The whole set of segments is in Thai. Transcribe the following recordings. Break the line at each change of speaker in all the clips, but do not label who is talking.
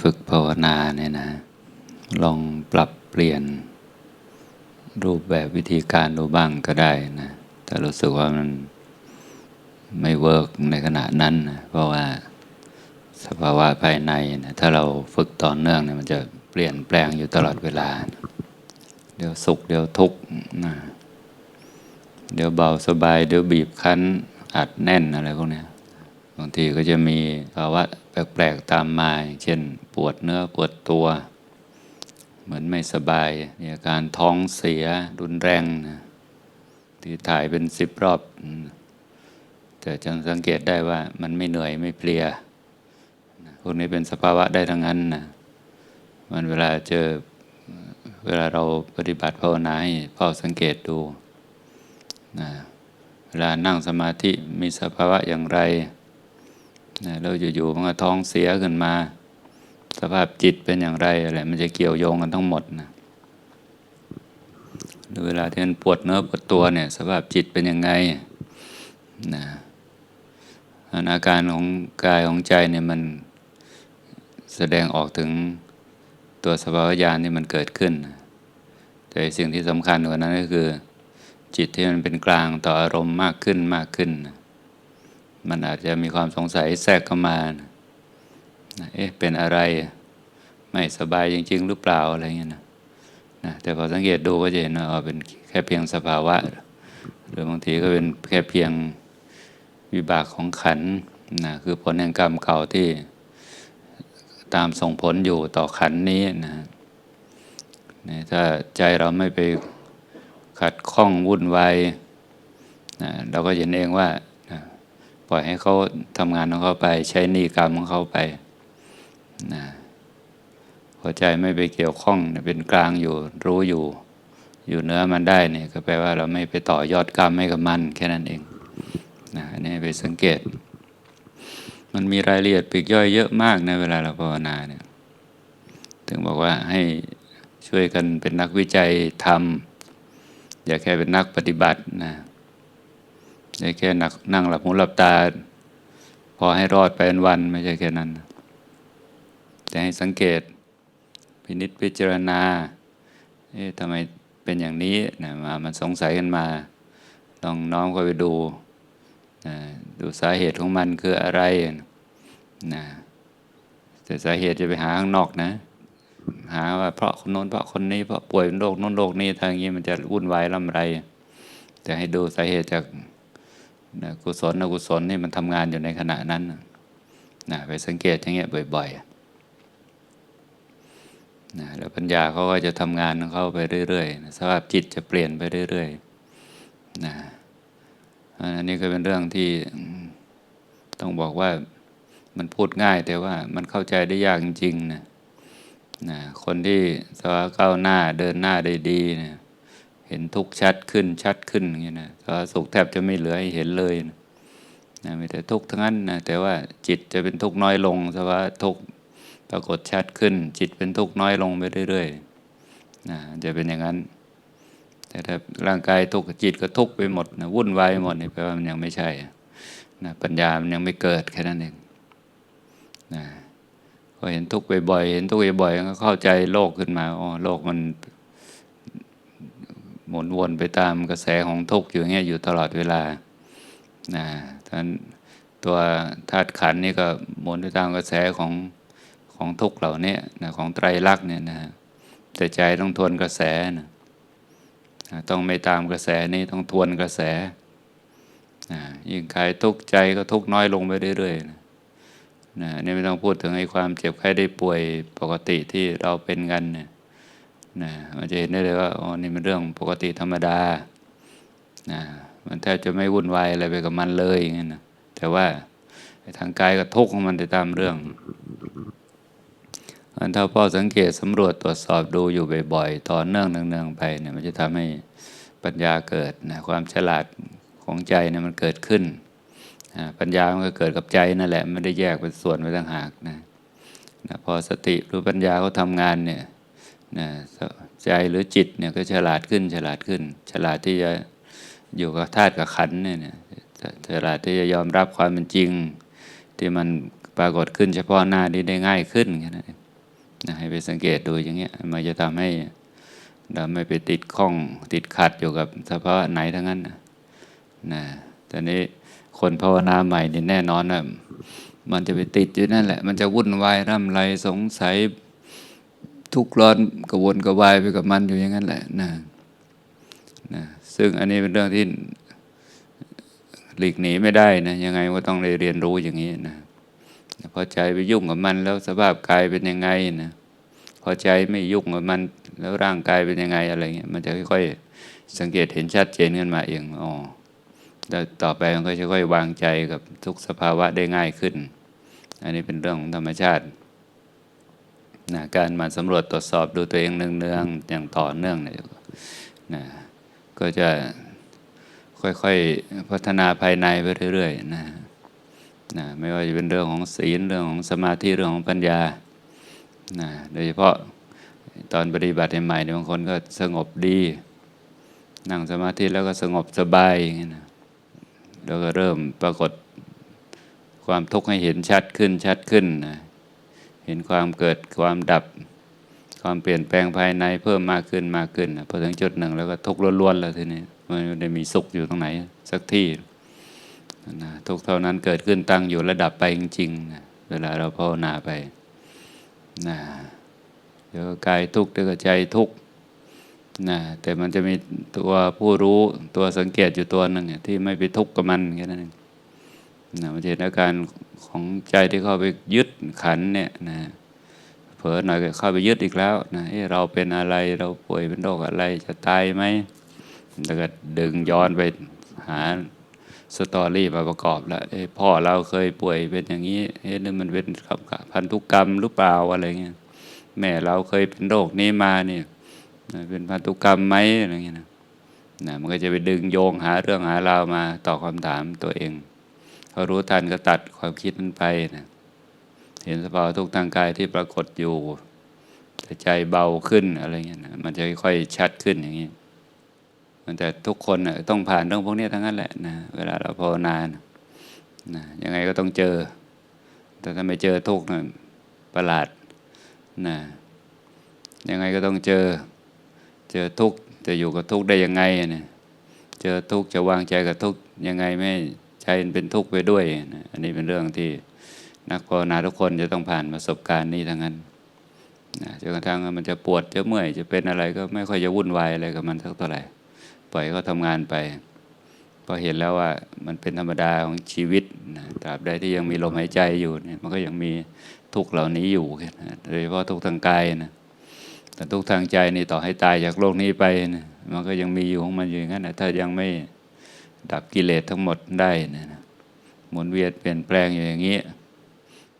ฝึกภาวนาเนี่ยนะ ลองปรับเปลี่ยน รูปแบบวิธีการดูบ้างก็ได้นะแต่รู้สึกว่ามันไม่เวิร์กในขณะนั้นนะเพราะว่าสภาวะภายในนะถ้าเราฝึกต่อเนื่องเนี่ยมันจะเปลี่ยนแปลงอยู่ตลอดเวลา เดี๋ยวสุขเดี๋ยวทุกข์นะเดี๋ยวเบาสบาย เดี๋ยวบีบคั้นอัดแน่นอะไรพวกเนี้ยบางทีก็จะมีภาวะ แปลกๆตามมา เช่นปวดเนื้อปวดตัว เหมือนไม่สบายมีอาการท้องเสียรุนแรงนะที่ถ่ายเป็นสิบรอบ แต่จังสังเกตได้ว่ามันไม่เหนื่อยไม่เพลียพวกนี้เป็นสภาวะได้ทั้งนั้นนะมันเวลาเจอเวลาเราปฏิบัติภาวนาให้เฝ้าสังเกตดูนะเวลานั่งสมาธิมีสภาวะอย่างไร นะเราอยู่ๆมันก็ท้องเสียขึ้นมา สภาพจิตเป็นอย่างไรอะไรมันจะเกี่ยวโยงกันทั้งหมดนะหรือเวลาที่มันปวดเนื้อปวดตัวเนี่ย สภาพจิตเป็นยังไงนะอาการของกายของใจเนี่ยมันแสดงออกถึงตัวสภาวะญาณที่มันเกิดขึ้น แต่สิ่งที่สำคัญกว่านั้นก็คือ จิตที่มันเป็นกลางต่ออารมณ์มากขึ้นมากขึ้น มันอาจจะมีความสงสัยแทรกเข้ามา เอ๊ะ เป็นอะไร ไม่สบายจริง ๆ หรือเปล่าอะไรเงี้ยนะนะแต่พอสังเกตดูก็จะเห็นว่าเป็นแค่เพียงสภาวะ หรือบางทีก็เป็นแค่เพียงวิบากของขันนะคือผลแห่งกรรมเก่าที่ตามส่งผลอยู่ต่อขันนี้นะนะถ้าใจเราไม่ไปขัดข้องวุ่นวายนะเราก็เห็นเองว่า ปล่อยให้เขาทำงานของเขาไป ใช้นิกรรมของเขาไปนะพอใจไม่ไปเกี่ยวข้องเป็นกลางอยู่รู้อยู่ อยู่เนื้อมันได้เนี่ยก็แปลว่าเราไม่ไปต่อยอดกรรมให้กับมันแค่นั้นเองนะอันนี้ไปสังเกต มันมีรายละเอียดปีกย่อยเยอะมากในเวลาเราภาวนาเนี่ยถึงบอกว่าให้ช่วยกันเป็นนักวิจัยทำอย่าแค่เป็นนักปฏิบัตินะ แค่หนักนั่งหลับหูหลับตา พอให้รอดไปวันไม่ใช่แค่นั้น แต่ให้สังเกตพินิษพิจารณาเอ๊ะทำไมเป็นอย่างนี้นะมามันสงสัยกันมาลองน้อมเข้าไปดูนะดูสาเหตุของมันคืออะไรนะแต่สาเหตุจะไปหาข้างนอกนะ หาว่าเพราะคนโน้นเพราะคนนี้เพราะป่วยเป็นโรคโน้นโรคนี้ทางนี้มันจะวุ่นวายลำไรแต่ให้ดูสาเหตุจาก นะกุศลอกุศลนี่มันทำงานอยู่ในขณะนั้นนะไปสังเกตอย่างเงี้ยบ่อยๆนะแล้วปัญญาเขาก็จะทำงานของเขาไปเรื่อยๆนะสภาพจิตจะเปลี่ยนไปเรื่อยๆนะอันนี้ก็เป็นเรื่องที่ต้องบอกว่ามันพูดง่ายแต่ว่ามันเข้าใจได้ยากจริงๆนะนะคนที่สภาวะก้าวหน้าเดินหน้าได้ดีเนะ เห็นทุกชัดขึ้นชัดขึ้นอย่างนี้นะสภาวะสุขแทบจะไม่เหลือให้เห็นเลยนะนะมีแต่ทุกข์ทั้งนั้นนะแต่ว่าจิตจะเป็นทุกข์น้อยลงสภาวะทุกข์ปรากฏชัดขึ้น จิตเป็นทุกข์น้อยลงไปเรื่อยๆนะจะเป็นอย่างนั้น แต่ถ้าร่างกายทุกข์จิตก็ทุกข์ไปหมดนะวุ่นวายหมดนี่แปลว่ามันยังไม่ใช่นะปัญญามันยังไม่เกิดแค่นั้นเองนะพอเห็นทุกข์บ่อยๆเห็นทุกข์บ่อยๆก็เข้าใจโลกขึ้นมาอ๋อโลกมัน หมุนวนไปตามกระแสของทุกข์อยู่เงี้ยอยู่ตลอดเวลานะท่านตัวธาตุขันนี่ก็หมุนไปตามกระแสของของทุกเหล่านี้นะของไตรลักษณ์เนี่ยนะแต่ใจต้องทวนกระแสนะต้องไม่ตามกระแสนี้ต้องทวนกระแสนะยิ่งกายทุกใจก็ทุกน้อยลงไปเรื่อยๆนะนะนี่ไม่ต้องพูดถึงไอ้ความเจ็บไข้ได้ป่วยปกติที่เราเป็นกันเนี่ย นะมันจะเห็นได้เลยว่าอ๋อนี่มันเรื่องปกติธรรมดานะมันแทบจะไม่วุ่นวายอะไรไปกับมันเลยอย่างนี้นะแต่ว่าทางกายก็ทุกข์ของมันไปตามเรื่องอันถ้าพ่อสังเกตสำรวจตรวจสอบดูอยู่บ่อยๆต่อเนื่องเนืองๆไปเนี่ยมันจะทำให้ปัญญาเกิดนะความฉลาดของใจเนี่ยมันเกิดขึ้นปัญญามันก็เกิดกับใจนั่นแหละไม่ได้แยกเป็นส่วนไปต่างหากนะนะพอสติหรือปัญญาเขาทางานเนี่ย นะใจหรือจิตเนี่ยก็ฉลาดขึ้นฉลาดขึ้น ฉลาดที่จะอยู่กับธาตุกับขันเนี่ยฉลาดที่จะยอมรับความเป็นจริง ที่มันปรากฏขึ้นเฉพาะหน้านี้ได้ง่ายขึ้นแค่นั้นนะให้ไปสังเกตดูอย่างเงี้ยมันจะทำให้เราไม่ไปติดข้องติดขัดอยู่กับสภาวะไหนทั้งนั้นนะนะตอนนี้คนภาวนาใหม่นี่แน่นอนนะมันจะไปติดอยู่นั่นแหละ มันจะวุ่นวายร่ำไรสงสัย ทุกข์ร้อนกระวนกระวายไปกับมันอยู่อย่างนั้นแหละนะนะซึ่งอันนี้เป็นเรื่องที่หลีกหนีไม่ได้นะยังไงก็ต้องได้เรียนรู้อย่างนี้นะพอใจไปยุ่งกับมันแล้วสภาพกายเป็นยังไงนะพอใจไม่ยุ่งกับมัน แล้วร่างกายเป็นยังไงอะไรเงี้ยมันจะค่อยๆสังเกตเห็นชัดเจนขึ้นมาเองอ๋อแล้วต่อไปมันก็จะค่อยวางใจกับทุกสภาวะได้ง่ายขึ้น อันนี้เป็นเรื่องของธรรมชาติ นะการมาสำรวจตรวจสอบดูตัวเองเนืองๆอย่างต่อเนื่องเนี่ยนะก็จะค่อยๆพัฒนาภายในไปเรื่อยๆนะนะไม่ว่าจะเป็นเรื่องของศีลเรื่องของสมาธิเรื่องของปัญญานะโดยเฉพาะตอนปฏิบัติใหม่ๆเนี่ยบางคนก็สงบดีนั่งสมาธิแล้วก็สงบสบายนะแล้วก็เริ่มปรากฏความทุกข์ให้เห็นชัดขึ้นชัดขึ้นนะ ห็นความเกิดความดับ ความเปลี่ยนแปลงภายในเพิ่มมากขึ้นมากขึ้นพอถึงจุดหนึ่งแล้วก็ทุกข์ล้วนๆแล้วทีนี้มันไม่ได้มีสุขอยู่ตรงไหนสักที่นะทุกเท่านั้นเกิดขึ้นตั้งอยู่ระดับไปจริงๆนะเวลาเราภาวนาไปนะเดี๋ยวกายทุกข์เดี๋ยวก็ใจทุกข์นะแต่มันจะมีตัวผู้รู้ตัวสังเกตอยู่ตัวหนึ่งที่ไม่ไปทุกข์กับมันแค่นั้นเอง นะมันเห็นอาการของใจที่เข้าไปยึดขันเนี่ยนะเผลอหน่อยก็เข้าไปยึดอีกแล้วนะเอ้เราเป็นอะไรเราป่วยเป็นโรคอะไรจะตายไหมแล้วก็ดึงย้อนไปหาสตอรี่มาประกอบแล้วพ่อเราเคยป่วยเป็นอย่างนี้เอ้นี่มันเป็นพันธุกรรมหรือเปล่าอะไรเงี้ยแม่เราเคยเป็นโรคนี้มาเนี่ยเป็นพันธุกรรมไหมอะไรเงี้ยนะนะมันก็จะไปดึงโยงหาเรื่องหาราวมาตอบคำถามตัวเอง พอรู้ทันก็ตัดความคิดนั้นไปนะเห็นสภาวะทุกข์ทางกายที่ปรากฏอยู่แต่ใจเบาขึ้นอะไรเงี้ยนะมันจะค่อยๆชัดขึ้นอย่างนี้มันแต่ทุกคนนะต้องผ่านเรื่องพวกนี้ทั้งนั้นแหละนะเวลาเราภาวนานะนะยังไงก็ต้องเจอ แต่ถ้าไม่เจอทุกข์นะประหลาดนะยังไงก็ต้องเจอ เจอทุกข์จะอยู่กับทุกข์ได้ยังไงเนี่ยเจอทุกข์จะวางใจกับทุกข์ยังไงไม่ เป็นทุกข์ไปด้วย อันนี้เป็นเรื่องที่นักภาวนาทุกคนจะต้องผ่านประสบการณ์นี้ทั้งนั้นนะจนกระทั่งมันจะปวดจะเมื่อยจะเป็นอะไรก็ไม่ค่อยจะวุ่นวายอะไรกับมันสักเท่าไหร่ปล่อยเขาทำงานไปพอเห็นแล้วว่ามันเป็นธรรมดาของชีวิตนะตราบใดที่ยังมีลมหายใจอยู่เนี่ยมันก็ยังมีทุกข์เหล่านี้อยู่นะโดยเฉพาะทุกข์ทางกายนะแต่ทุกข์ทางใจนี่ต่อให้ตายจากโลกนี้ไปนะมันก็ยังมีอยู่ของมันอยู่อย่างนั้นนะถ้ายังไม่ ดับกิเลสทั้งหมดได้นะหมุนเวียนเปลี่ยนแปลงอยู่อย่างนี้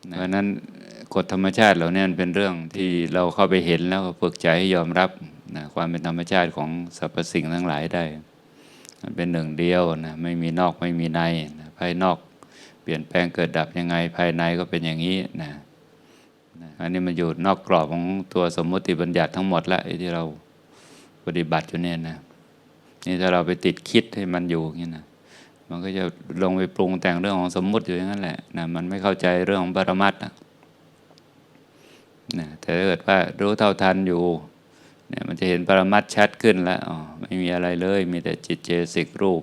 นะเพราะฉะนั้นกฎธรรมชาติเหล่านี้มันเป็นเรื่องที่เราเข้าไปเห็นแล้วก็ฝึกใจให้ยอมรับนะความเป็นธรรมชาติของสรรพสิ่งทั้งหลายได้ มันเป็นหนึ่งเดียวนะไม่มีนอกไม่มีในนะภายนอกเปลี่ยนแปลงเกิดดับยังไงภายในก็เป็นอย่างนี้นะนะอันนี้มันอยู่นอกกรอบของตัวสมมติบัญญัติทั้งหมดแล้วไอ้ที่เราปฏิบัติอยู่เนี่ยนะ นี่ถ้าเราไปติดคิดให้มันอยู่อย่างนี้นะมันก็จะลงไปปรุงแต่งเรื่องของสมมุติอยู่อย่างนั้นแหละนะมันไม่เข้าใจเรื่องของปรมัตถ์นะนะแต่ถ้าเกิดว่ารู้เท่าทันอยู่เนี่ยมันจะเห็นปรมัตถ์ชัดขึ้นแล้วอ๋อไม่มีอะไรเลย มีแต่จิตเจสิกรูป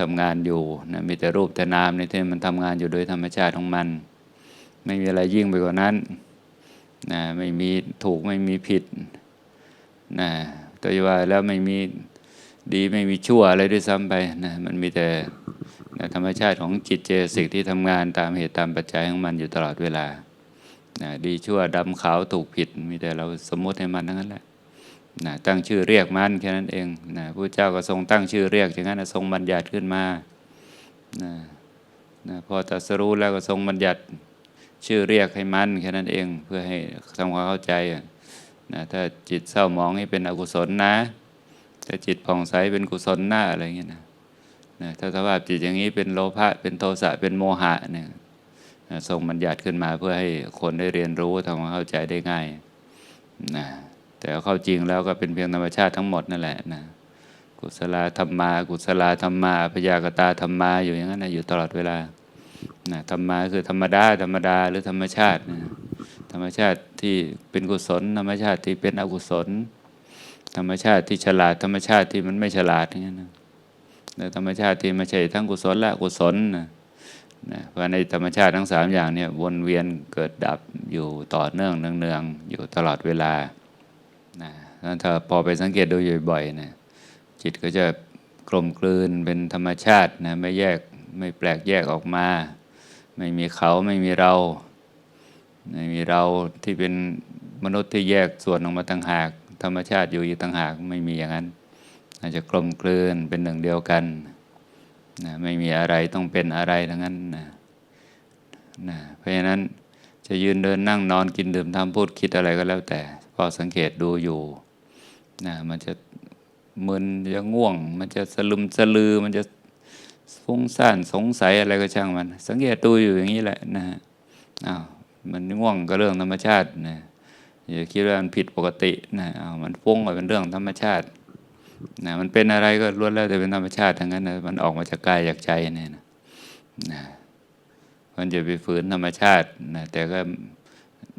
ทำงานอยู่นะมีแต่รูปแต่นามในที่มันทำงานอยู่โดยธรรมชาติของมัน ไม่มีอะไรยิ่งไปกว่านั้นนะไม่มีถูกไม่มีผิดนะตัวว่าแล้วไม่มี ดีไม่มีชั่วอะไรด้วยซ้ำไปนะมันมีแต่นะธรรมชาติของจิตเจสิกที่ทำงานตามเหตุตามปัจจัยของมันอยู่ตลอดเวลานะดีชั่วดำขาวถูกผิด มีแต่เราสมมติให้มันทั้งนั้นแหละนะตั้งชื่อเรียกมันแค่นั้นเองนะพระเจ้าก็ทรงตั้งชื่อเรียกอย่างนั้นทรงบัญญัติขึ้นมานะนะพอตรัสรู้แล้วก็ทรงบัญญัติชื่อเรียกให้มันแค่นั้นเองเพื่อให้ทำความเข้าใจนะถ้าจิตเศร้าหมองให้เป็นอกุศลนะ ถ้าจิตผ่องใสเป็นกุศลหน้าอะไรเงี้ยนะนะถ้าสภาพจิตอย่างนี้เป็นโลภะเป็นโทสะเป็นโมหะเนี่ยทรงบัญญัติขึ้นมาเพื่อให้คนได้เรียนรู้ทำความเข้าใจได้ง่ายนะแต่เข้าจริงแล้วก็เป็นเพียงธรรมชาติทั้งหมดนั่นแหละนะกุศลธรรมา กุศลธรรมาพยากตาธรรมาอยู่อย่างนั้นนะอยู่ตลอดเวลานะธรรมาคือธรรมดาธรรมดาหรือธรรมชาตินะธรรมชาติที่เป็นกุศลธรรมชาติที่เป็นอกุศล ธรรมชาติที่ฉลาดธรรมชาติที่มันไม่ฉลาดอย่างนี้นะแล้วธรรมชาติที่ไม่ใช่ทั้งกุศลและอกุศลนะนะเพราะในธรรมชาติทั้งสามอย่างเนี่ยวนเวียนเกิดดับอยู่ต่อเนื่องเนืองๆอยู่ตลอดเวลานะถ้าพอไปสังเกตดูอยู่บ่อยๆนะจิตก็จะกลมกลืนเป็นธรรมชาตินะไม่แยกไม่แปลกแยกออกมา ไม่มีเขาไม่มีเรา ไม่มีเราที่เป็นมนุษย์ที่แยกส่วนออกมาต่างหาก ธรรมชาติอยู่อีกต่างหากไม่มีอย่างนั้น อาจจะกลมกลืนเป็นหนึ่งเดียวกันนะไม่มีอะไรต้องเป็นอะไรทั้งนั้นนะนะเพราะฉะนั้นจะยืนเดินนั่งนอนกินดื่มทำพูดคิดอะไรก็แล้วแต่ พอสังเกตดูอยู่นะมันจะมึนจะง่วง มันจะสลึมสลือ มันจะฟุ้งซ่านสงสัยอะไรก็ช่างมัน สังเกตดูอยู่อย่างนี้แหละนะฮะอ้าวมันง่วงก็เรื่องธรรมชาตินะ อย่าคิดว่ามันผิดปกตินะอ้ามันฟุ้งก็เป็นเรื่องธรรมชาตินะมันเป็นอะไรก็ล้วนแล้วแต่เป็นธรรมชาติทั้งนั้นนะมันออกมาจากกายจากใจเนี่ยนะนะมันจะไปฝืนธรรมชาตินะแต่ก็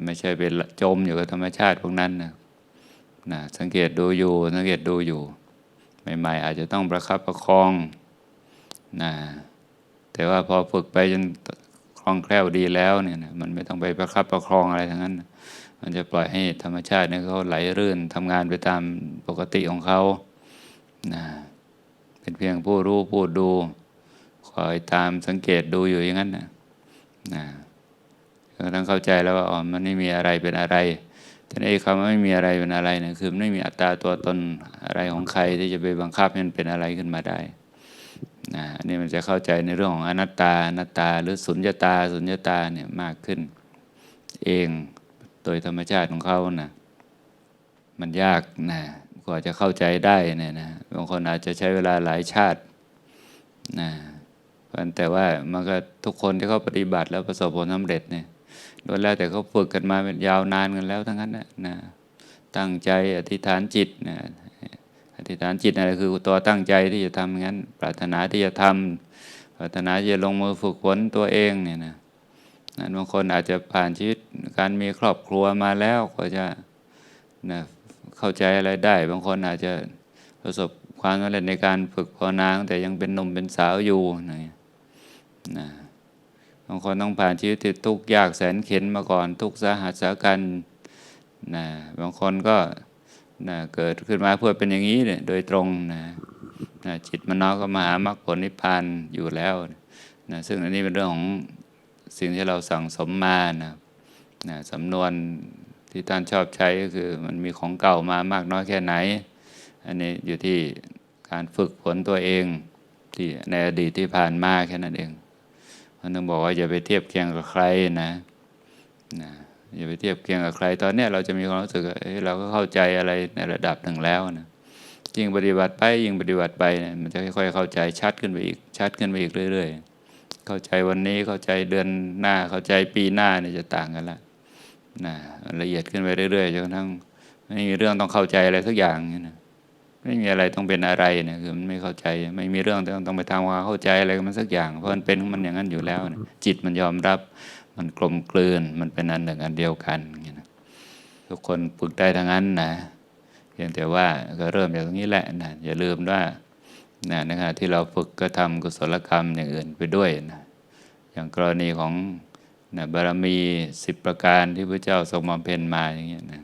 ไม่ใช่เป็นจมอยู่กับธรรมชาติพวกนั้นนะนะสังเกตดูอยู่สังเกตดูอยู่ ใหม่ ๆ อาจจะต้องประคับประคองนะแต่ว่าพอฝึกไปจนคล่องแคล่วดีแล้วเนี่ยนะมันไม่ต้องไปประคับประคองอะไรทั้งนั้น มันจะปล่อยให้ธรรมชาติเนี่ยเขาไหลรื่นทำงานไปตามปกติของเขานะเป็นเพียงผู้รู้ผู้ดู คอยตามสังเกตดูอยู่อย่างนั้นนะนะก็ต้องเข้าใจแล้วว่าอ๋อมันไม่มีอะไรเป็นอะไรทีนี้คำว่าไม่มีอะไรเป็นอะไรเนี่ยคือไม่มีอัตตาตัวตนอะไรของใครที่จะไปบังคับให้มันเป็นอะไรขึ้นมาได้นะอันนี้มันจะเข้าใจในเรื่องของอนัตตาอนัตตา หรือสุญญตา สุญญตาเนี่ยมากขึ้น เอง โดยธรรมชาติของเขานะมันยากนะกว่าจะเข้าใจได้เนี่ยนะบางคนอาจจะใช้เวลาหลายชาตินะแต่ว่ามันก็ทุกคนที่เขาปฏิบัติแล้วประสบผลสำเร็จเนี่ยโดยแล้วแต่เขาฝึกกันมาเป็นยาวนานกันแล้วทั้งนั้นนะนะตั้งใจอธิษฐานจิตนะอธิษฐานจิตอะไรคือตัวตั้งใจที่จะทำงั้น ปรารถนาที่จะทำปรารถนาที่จะลงมือฝึกฝนตัวเองเนี่ยนะนั้นบางคนอาจจะผ่านชีวิต การมีครอบครัวมาแล้วก็จะนะเข้าใจอะไรได้ บางคนอาจจะประสบความสำเร็จในการฝึกภาวนาแต่ยังเป็นหนุ่มเป็นสาวอยู่นะนะบางคนต้องผ่านชีวิตที่ทุกข์ยากแสนเข็นมาก่อน ทุกข์สาหัสสากันนะบางคนก็นะเกิดขึ้นมาเพื่อเป็นอย่างนี้เนี่ยโดยตรงนะนะจิตมันน้อก็มาหามรรคผลนิพพานอยู่แล้วนะซึ่งอันนี้เป็นเรื่องของสิ่งที่เราสั่งสมมานะ นะสำนวนที่ท่านชอบใช้ก็คือมันมีของเก่ามามากน้อยแค่ไหน อันนี้อยู่ที่การฝึกฝนตัวเองที่ในอดีตที่ผ่านมาแค่นั้นเองมันต้องบอกว่าอย่าไปเทียบเคียงกับใครนะนะอย่าไปเทียบเคียงกับใคร ตอนนี้เราจะมีความรู้สึกว่าเราก็เข้าใจอะไรในระดับหนึ่งแล้วนะยิ่งปฏิบัติไปยิ่งปฏิบัติไปเนี่ยมันจะค่อยๆเข้าใจชัดขึ้นไปอีกชัดขึ้นไปอีกเรื่อย ๆ เข้าใจวันนี้เข้าใจเดือนหน้าเข้าใจปีหน้าเนี่ยจะต่างกันละ นะละเอียดขึ้นไปเรื่อยๆจนกระทั่งไม่มีเรื่องต้องเข้าใจอะไรสักอย่างนี่นะไม่มีอะไรต้องเป็นอะไรเนี่ยคือมันไม่เข้าใจ ไม่มีเรื่องต้องต้องไปทำความเข้าใจอะไรมันสักอย่าง เพราะมันเป็นของมันอย่างนั้นอยู่แล้วนี่ยจิตมันยอมรับ มันกลมกลืนมันเป็นอันหนึ่งอันเดียวกันนะทุกคนฝึกได้ทั้งนั้นนะเพียงแต่ว่าก็เริ่มจากตรงนี้แหละนะอย่าลืมว่านะในขณะที่เราฝึกก็ทำกุศลกรรมอย่างอื่นไปด้วยนะอย่างกรณีของ นะบารมีสิบประการที่พระเจ้าทรงบำเพ็ญมาอย่างเงี้ยนะ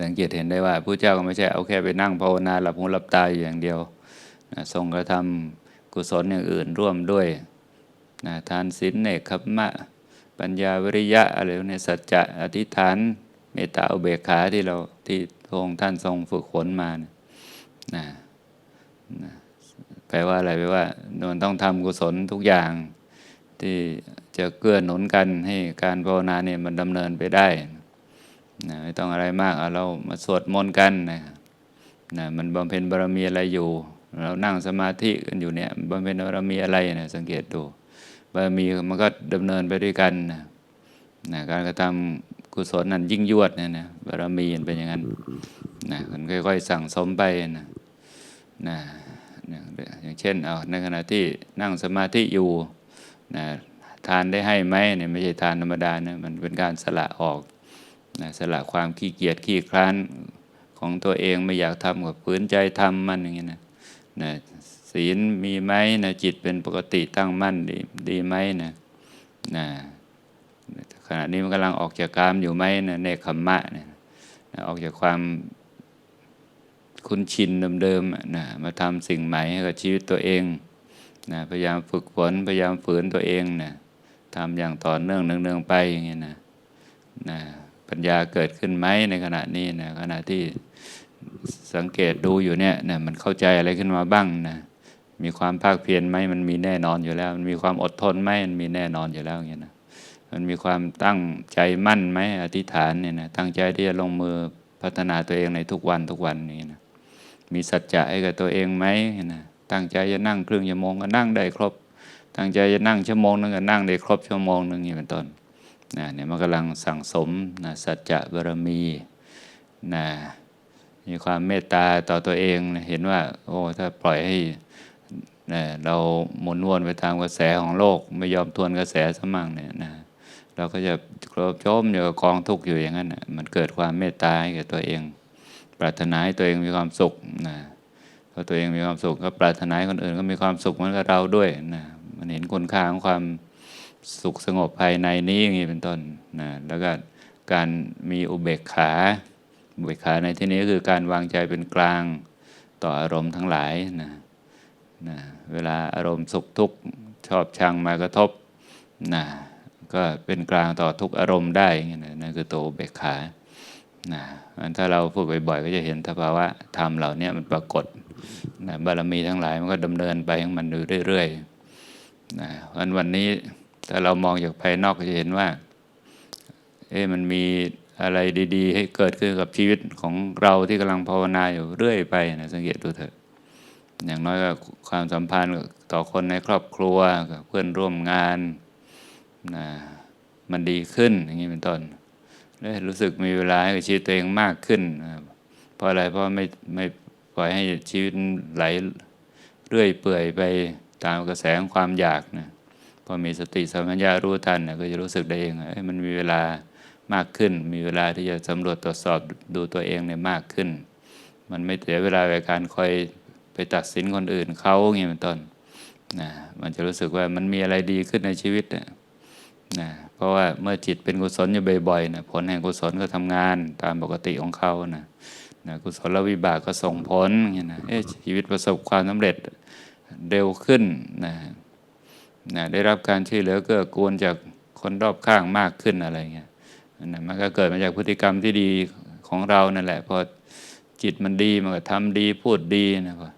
สังเกตเห็นได้ว่าพระเจ้าก็ไม่ใช่เอาแค่ไปนั่งภาวนาหลับหูหลับตาอยู่อย่างเดียวนะทรงกระทำกุศลอย่างอื่นร่วมด้วยนะทานศีลเนคขมะ ปัญญาวิริยะอะไรในสัจจะอธิษฐานเมตตาอุเบกขาที่เราที่พระองค์ท่านทรงฝึกฝนมานะนะนะแปลว่าอะไรแปลว่านนต้องทำกุศลทุกอย่างที่ จะเกื้อหนุนกันให้การภาวนาเนี่ยมันดำเนินไปได้นะไม่ต้องอะไรมากเอาเรามาสวดมนต์กันนะนะมันบำเพ็ญบารมีอะไรอยู่ เรานั่งสมาธิกันอยู่เนี่ยบำเพ็ญบารมีอะไรนะสังเกตดูบารมีมันก็ดำเนินไปด้วยกันนะนะการกระทำกุศลนั้นยิ่งยวดเนี่ยนะบารมีเป็นอย่างนั้นนะมันค่อยๆ สั่งสมไปนะนะอย่างเช่นเอาในขณะที่นั่งสมาธิอยู่นะ ทานได้ให้ไหมเนี่ยไม่ใช่ทานธรรมดานะมันเป็นการสละออกนะสละความขี้เกียจขี้คร้านของตัวเองไม่อยากทำกับฝืนใจทำมันอย่างเงี้ยนะนะศีลมีไหมนะจิตเป็นปกติตั้งมั่นดีดีไหมนะนะขณะนี้มันกำลังออกจากกามอยู่ไหมนะเนขมมะเนี่ยนะออกจากความคุ้นชินเดิมๆนะมาทำสิ่งใหม่ให้กับชีวิตตัวเองนะพยายามฝึกฝนพยายามฝืนตัวเองนะ ทำอย่างต่อเนื่องเนืองๆไปอย่างเงี้ยนะนะปัญญาเกิดขึ้นไหมในขณะนี้นะขณะที่สังเกตดูอยู่เนี่ยนะมันเข้าใจอะไรขึ้นมาบ้างนะมีความภาคเพียรไหมมันมีแน่นอนอยู่แล้ว มันมีความอดทนไหมมันมีแน่นอนอยู่แล้วอย่างเงี้ยนะมันมีความตั้งใจมั่นไหมอธิษฐานเนี่ยนะตั้งใจที่จะลงมือพัฒนาตัวเองในทุกวันทุกวันนี้นะมีสัจจะให้กับตัวเองไหมนะตั้งใจจะนั่งครึ่งชั่วโมงก็นั่งได้ครบ ตั้งใจจะนั่งชั่วโมงนึงก็นั่งได้ครบชั่วโมงนึงนี่เป็นต้นนะเนี่ยมันกำลังสั่งสมนะสัจจะบารมีนะมีความเมตตาต่อตัวเองนะเห็นว่าโอ้ถ้าปล่อยให้นะเราหมุนวนไปตามกระแสของโลก ไม่ยอมทวนกระแสสมั่งเนี่ยนะเราก็จะโกรธโจมอยู่กับกองทุกข์อยู่อย่างนั้นนะมันเกิดความเมตตาให้กับตัวเอง ปรารถนาให้ตัวเองมีความสุขนะพอตัวเองมีความสุขก็ปรารถนาให้คนอื่นก็มีความสุขเหมือนกับเราด้วยนะ มันเห็นคุณค่าของความสุขสงบภายในนี้อย่างนี้เป็นต้นนะแล้วก็การมีอุเบกขาอุเบกขาในที่นี้ก็คือการวางใจเป็นกลางต่ออารมณ์ทั้งหลายนะนะเวลาอารมณ์สุขทุกข์ชอบชังมากระทบนะก็เป็นกลางต่อทุกอารมณ์ได้อย่างนี้นะนั่นคือตัวอุเบกขานะงั้นถ้าเราฝึกบ่อยๆ ก็จะเห็นสภาวะธรรมเหล่านี้มันปรากฏนะบารมีทั้งหลายมันก็ดำเนินไปของมันอยู่เรื่อยๆ นะวันวันนี้ถ้าเรามองจากภายนอกก็จะเห็นว่า เอ๊ะมันมีอะไรดี ๆ ให้เกิดขึ้นกับชีวิตของเราที่กำลังภาวนาอยู่เรื่อยไปนะสังเกตดูเถอะ อย่างน้อยก็ความสัมพันธ์ต่อคนในครอบครัวกับเพื่อนร่วมงานนะมันดีขึ้นอย่างนี้เป็นต้นและรู้สึกมีเวลาให้กับชีวิตตัวเองมากขึ้น เพราะอะไรเพราะไม่ไม่ปล่อยให้ชีวิตไหลเรื่อยเปื่อยไป ตามกระแสของความอยากนะพอมีสติสัมปชัญญะรู้ทันนะก็จะรู้สึกได้เองเอมันมีเวลามากขึ้น มีเวลาที่จะสำรวจตรวจสอบดูตัวเองเนี่ยมากขึ้น มันไม่เสียเวลาในการคอยไปตัดสินคนอื่นเขาอย่างนี้เป็นต้นนะมันจะรู้สึกว่ามันมีอะไรดีขึ้นในชีวิตนะนะเพราะว่าเมื่อจิตเป็นกุศลอยู่บ่อยๆนะผลแห่งกุศลก็ทำงานตามปกติของเขานะนะกุศลวิบากก็ส่งผลอย่างนี้นะเอ๊ะชีวิตประสบความสำเร็จ เร็วขึ้นนะนะได้รับการช่วยเหลือเกื้อกูลจากคนรอบข้างมากขึ้นอะไรเงี้ยนะมันก็เกิดมาจากพฤติกรรมที่ดีของเรานั่นแหละพอจิตมันดีมันก็ทำดีพูดดีนะพอ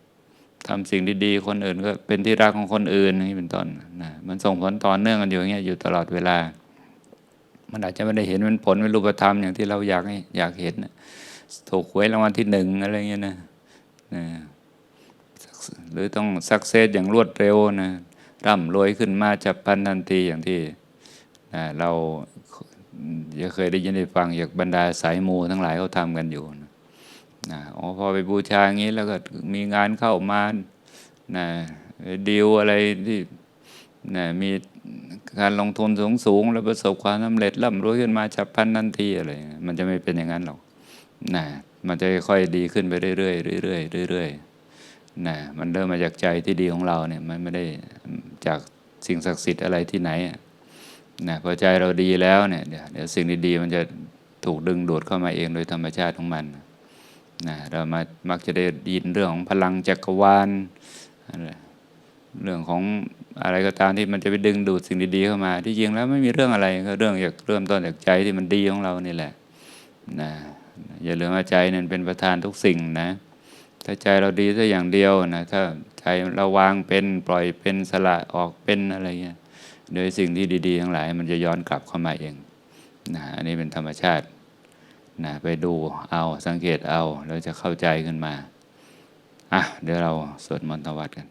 ทำสิ่งดีๆคนอื่นก็เป็นที่รักของคนอื่นนี้เป็นต้นนะมันส่งผลต่อเนื่องกันอยู่อย่างเงี้ยอยู่ตลอดเวลา มันอาจจะไม่ได้เห็นเป็นผลเป็นรูปธรรมอย่างที่เราอยากอยากเห็นนะถูกหวยรางวัลที่หนึ่งอะไรเงี้ยนะนะ หรือต้องสักเซสอย่างรวดเร็วนะร่ำรวยขึ้นมาจับพันทันทีอย่างที่นะเราจะเคยได้ยินได้ฟังจากบรรดาสายมูทั้งหลายเขาทำกันอยู่นะนะอ๋อพอไปบูชาอย่างนี้แล้วก็มีงานเข้ามานะดีลอะไรที่นะมีการลงทุนสูงสูงๆแล้วประสบความสำเร็จร่ำรวยขึ้นมาฉับพลันทันทีอะไรมันจะไม่เป็นอย่างนั้นหรอกนะมันจะค่อยดีขึ้นไปเรื่อยๆเรื่อยๆเรื่อยๆ นะมันเริ่มมาจากใจที่ดีของเราเนี่ยมันไม่ได้จากสิ่งศักดิ์สิทธิ์อะไรที่ไหนนะพอใจเราดีแล้วเนี่ยเดี๋ยวเดี๋ยวสิ่งดีๆมันจะถูกดึงดูดเข้ามาเองโดยธรรมชาติของมันนะเรามามักจะได้ยินเรื่องของพลังจักรวาลอะไรเรื่องของอะไรก็ตามที่มันจะไปดึงดูดสิ่งดีๆเข้ามา ที่จริงแล้วไม่มีเรื่องอะไรก็เรื่องจากเริ่มต้นจากใจที่มันดีของเรานี่แหละนะอย่าลืมว่าใจนั่นเป็นประธานทุกสิ่งนะ ถ้าใจเราดีสักอย่างเดียวนะถ้าใจเราวางเป็นปล่อยเป็นสละออกเป็นอะไรเงี้ยโดยสิ่งที่ดี ๆ ทั้งหลาย มันจะย้อนกลับเข้ามาเองนะอันนี้เป็นธรรมชาตินะไปดูเอาสังเกตเอาแล้วจะเข้าใจขึ้นมาอะเดี๋ยวเราสวดมนต์ทวัดกัน